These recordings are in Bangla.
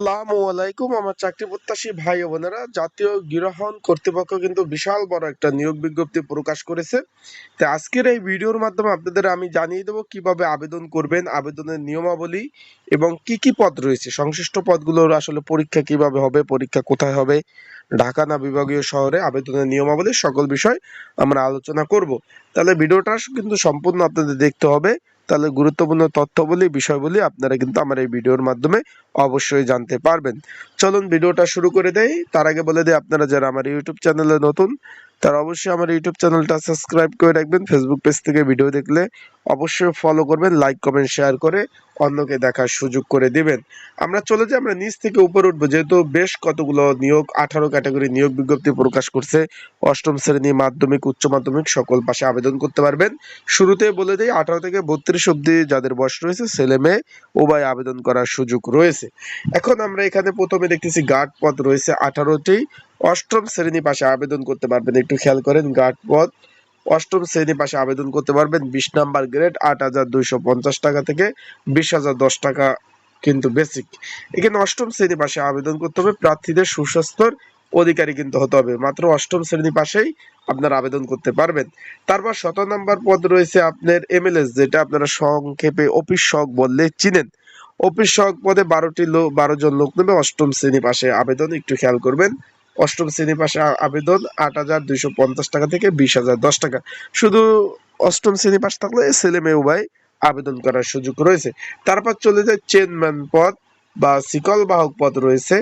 আসসালামু আমার চাকরি প্রত্যাশী ভাই জাতীয় কর্তৃপক্ষ কিন্তু বিশাল বড় একটা নিয়োগ বিজ্ঞপ্তি প্রকাশ করেছে। আজকের এই ভিডিওর মাধ্যমে আপনাদের আমি জানিয়ে দেবো কীভাবে আবেদন করবেন, আবেদনের নিয়মাবলী এবং কি কি পদ রয়েছে। সংশ্লিষ্ট পদগুলোর আসলে পরীক্ষা কীভাবে হবে, পরীক্ষা কোথায় হবে ঢাকা না বিভাগীয় শহরে আবেদনের নিয়মাবলী সকল বিষয় আমরা আলোচনা করব। তাহলে ভিডিওটা কিন্তু সম্পূর্ণ আপনাদের দেখতে হবে। তাহলে গুরুত্বপূর্ণ তথ্যবলী বিষয়গুলি আপনারা কিন্তু আমার এই ভিডিওর মাধ্যমে অবশ্যই জানতে পারবেন। চলুন ভিডিওটা শুরু করে দেয় তার আগে বলে দিই, আপনারা যারা আমার ইউটিউব চ্যানেলে নতুন তারা অবশ্যই আমার ইউটিউব চ্যানেলটা সাবস্ক্রাইব করে রাখবেন। ফেসবুক পেজ থেকে ভিডিও দেখলে অবশ্যই ফলো করবেন লাইক কমেন্ট শেয়ার করে অন্যকে দেখার সুযোগ করে দিবেন। আমরা চলে যাই, আমরা নিচ থেকে উপরে উঠবো। যেহেতু বেশ কতগুলো নিয়োগ, আঠারো ক্যাটাগরি নিয়োগ বিজ্ঞপ্তি প্রকাশ করছে, অষ্টম শ্রেণি মাধ্যমিক, উচ্চ মাধ্যমিক, সকল পাশে আবেদন করতে পারবেন। শুরুতে বলে দিই, আঠারো থেকে বত্রিশ অব্দি যাদের বয়স রয়েছে, ছেলে মেয়ে, উভয় আবেদন করার সুযোগ রয়েছে। এখন আমরা এখানে প্রথমে দেখতেছি, গার্ড পদ রয়েছে আঠারোটি অষ্টম শ্রেণি পাশে আবেদন করতে পারবেন, একটু খেয়াল করেন গার্ড পদ অষ্টম শ্রেণি পাশে আবেদন করতে পারবেন বিশ নাম্বার গ্রেড, আট হাজার দুইশো পঞ্চাশ টাকা থেকে বিশ হাজার দশ টাকা কিন্তু বেসিক। এখানে অষ্টম শ্রেণি পাশে আবেদন করতে হবে, প্রার্থীদের সুস্বাস্থ্যর অধিকারী কিন্তু হতে হবে। মাত্র অষ্টম শ্রেণি পাশেই আপনারা আবেদন করতে পারবেন। তারপর শত নাম্বার পদ রয়েছে আপনার এমএলএস, যেটা আপনারা সংক্ষেপে অফিস শখ বললে চিনেন। অফিস সহক পদে বারোটি লোক বারো জন লোক নেবে, অষ্টম শ্রেণি পাশে আবেদন, একটু খেয়াল করবেন। অষ্টম শ্রেণি পাশে আবেদন আট হাজার দুইশো পঞ্চাশ টাকা থেকে বিশ হাজার দশ টাকা। শুধু অষ্টম শ্রেণি পাশ থাকলে ছেলে মেয়ে উভয় আবেদন করার সুযোগ রয়েছে। তারপর চলে যায় চেনম্যান পদ বা শিকল বাহক পদ রয়েছে।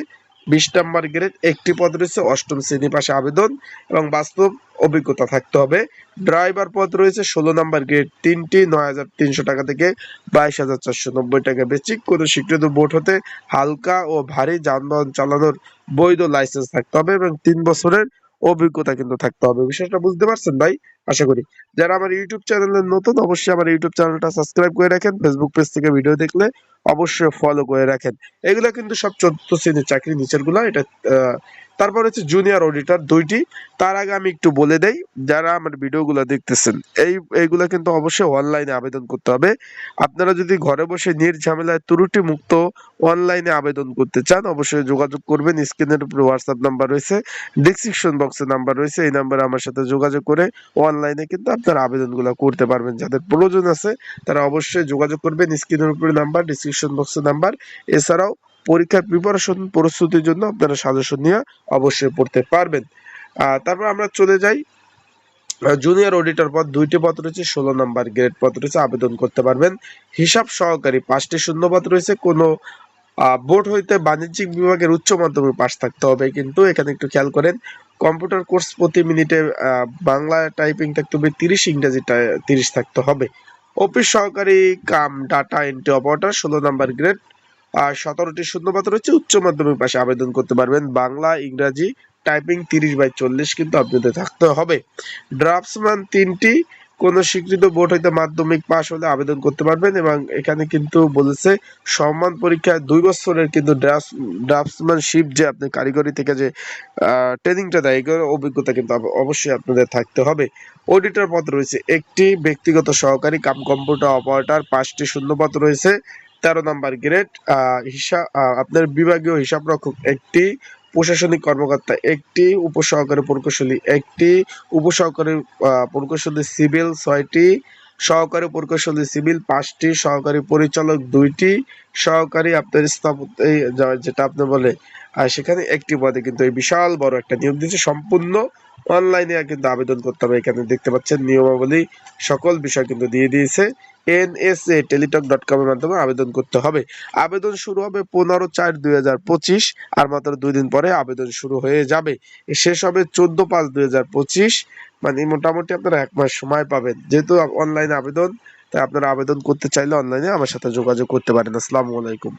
বিশ নম্বর গ্রেড, একটি পদ রয়েছে, অষ্টম শ্রেণি পাশে আবেদন এবং বাস্তব অভিজ্ঞতা থাকতে হবে। ড্রাইভার পদ রয়েছে, ষোলো নাম্বার গ্রেড, তিনটি, নয় হাজার তিনশো টাকা থেকে বাইশ হাজার চারশো নব্বই টাকা বেচিক। কোনো স্বীকৃত বোর্ড হতে হালকা ও ভারী যানবাহন চালানোর বৈধ লাইসেন্স থাকতে হবে এবং তিন বছরের অভিজ্ঞতা কিন্তু থাকতে হবে। বিষয়টা বুঝতে পারছেন ভাই? আশা করি। যারা আমার ইউটিউব চ্যানেলে নতুন, অবশ্যই আমার ইউটিউব চ্যানেলটা সাবস্ক্রাইব করে রাখেন। ফেসবুক পেজ থেকে ভিডিও দেখলে অবশ্যই ফলো করে রাখেন। এগুলো কিন্তু সব চোদ্দ শ্রেণির চাকরি নিচেরগুলা, এটা তারপর হচ্ছে জুনিয়র অডিটর দুইটি। তার আগে আমি একটু বলে দেই, যারা আমার ভিডিওগুলো দেখতেছেন, এই, এইগুলা কিন্তু অবশ্যই অনলাইনে আবেদন করতে হবে। আপনারা যদি ঘরে বসে নির্ঝামেলায় ত্রুটি মুক্ত অনলাইনে আবেদন করতে চান, অবশ্যই যোগাযোগ করবেন। স্ক্রিনের উপরে হোয়াটসঅ্যাপ নাম্বার রয়েছে ডিসক্রিপশন বক্সে নাম্বার রয়েছে, এই নাম্বারে আমার সাথে যোগাযোগ করে অনলাইনে কিন্তু আপনারা আবেদনগুলো করতে পারবেন। যাদের প্রয়োজন আছে, তারা অবশ্যই যোগাযোগ করবেন। স্ক্রিনের উপরে নাম্বার ডিসক্রিপশন বক্সে নাম্বার। এছাড়াও পরীক্ষার প্রিপারেশন প্রস্তুতির জন্য আপনারা সাজেশন নিয়ে অবশ্যই পড়তে পারবেন। তারপর আমরা চলে যাই। জুনিয়র অডিটর পদ, দুইটি পদ রয়েছে, ষোলো নাম্বার গ্রেড পদ রয়েছে, আবেদন করতে পারবেন। হিসাব সহকারী, পাঁচটি শূন্যপদ রয়েছে। কোনো বোর্ড হইতে বাণিজ্যিক বিভাগের উচ্চ মাধ্যমিক পাশ থাকতে হবে, কিন্তু এখানে একটু খেয়াল করেন কম্পিউটার কোর্স প্রতি মিনিটে বাংলা টাইপিং থাকতে হবে, তিরিশ, ইংরেজি তিরিশ থাকতে হবে। অফিস সহকারী কাম ডাটা এন্ট্রি অপারেটর ষোলো নাম্বার গ্রেড আর সতেরোটি শূন্যপাত রয়েছে, উচ্চ মাধ্যমিক পাশে আবেদন করতে পারবেন। বাংলা, ইংরাজি টাইপিং তিরিশ বাই চল্লিশ কিন্তু আপনাদের থাকতে হবে। ড্রাফটসম্যান তিনটি কোন স্বীকৃত বোর্ড হইতে মাধ্যমিক পাশ হলে আবেদন করতে পারবেন এবং এখানে কিন্তু বলেছে সম্মান পরীক্ষায় দুই বছরের কিন্তু ড্রাফটসম্যানশিপ যে আপনি কারিগরি থেকে যে ট্রেনিংটা দেয় এগুলো অভিজ্ঞতা কিন্তু অবশ্যই আপনাদের থাকতে হবে। অডিটর পদ রয়েছে একটি, ব্যক্তিগত সহকারী কাম কম্পিউটার অপারেটর, পাঁচটি শূন্যপদ রয়েছে, তেরো নাম্বার গ্রেড হিসাব আপনার বিভাগীয় হিসাব রক্ষক একটি প্রশাসনিক কর্মকর্তা, একটি উপসহকারী প্রকৌশলী, একটি উপসহকারী প্রকৌশলী সিভিল ছয়টি, সহকারী প্রকৌশলী সিভিল পাঁচটি, সহকারী পরিচালক দুইটি, সহকারী আপনার স্থাপত্য যেটা আপনি বলে সেখানে একটি পদে কিন্তু বিশাল বড় একটা নিয়োগ দিচ্ছে সম্পূর্ণ অনলাইনে কিন্তু আবেদন করতে হবে। এখানে দেখতে পাচ্ছেন নিয়মাবলী সকল বিষয় কিন্তু দিয়ে দিয়েছে। এনএসএ টেলিটক ডট কম এর মাধ্যমে আবেদন করতে হবে। আবেদন শুরু হবে পনেরো চার দুই হাজার পঁচিশ, আর মাত্র দুই দিন পরে আবেদন শুরু হয়ে যাবে। শেষ হবে চোদ্দ পাঁচ দুই হাজার পঁচিশ। মানে মোটামুটি আপনারা এক মাস সময় পাবেন। যেহেতু অনলাইনে আবেদন, তাই আপনারা আবেদন করতে চাইলে অনলাইনে আমার সাথে যোগাযোগ করতে পারেন। আসসালামু আলাইকুম।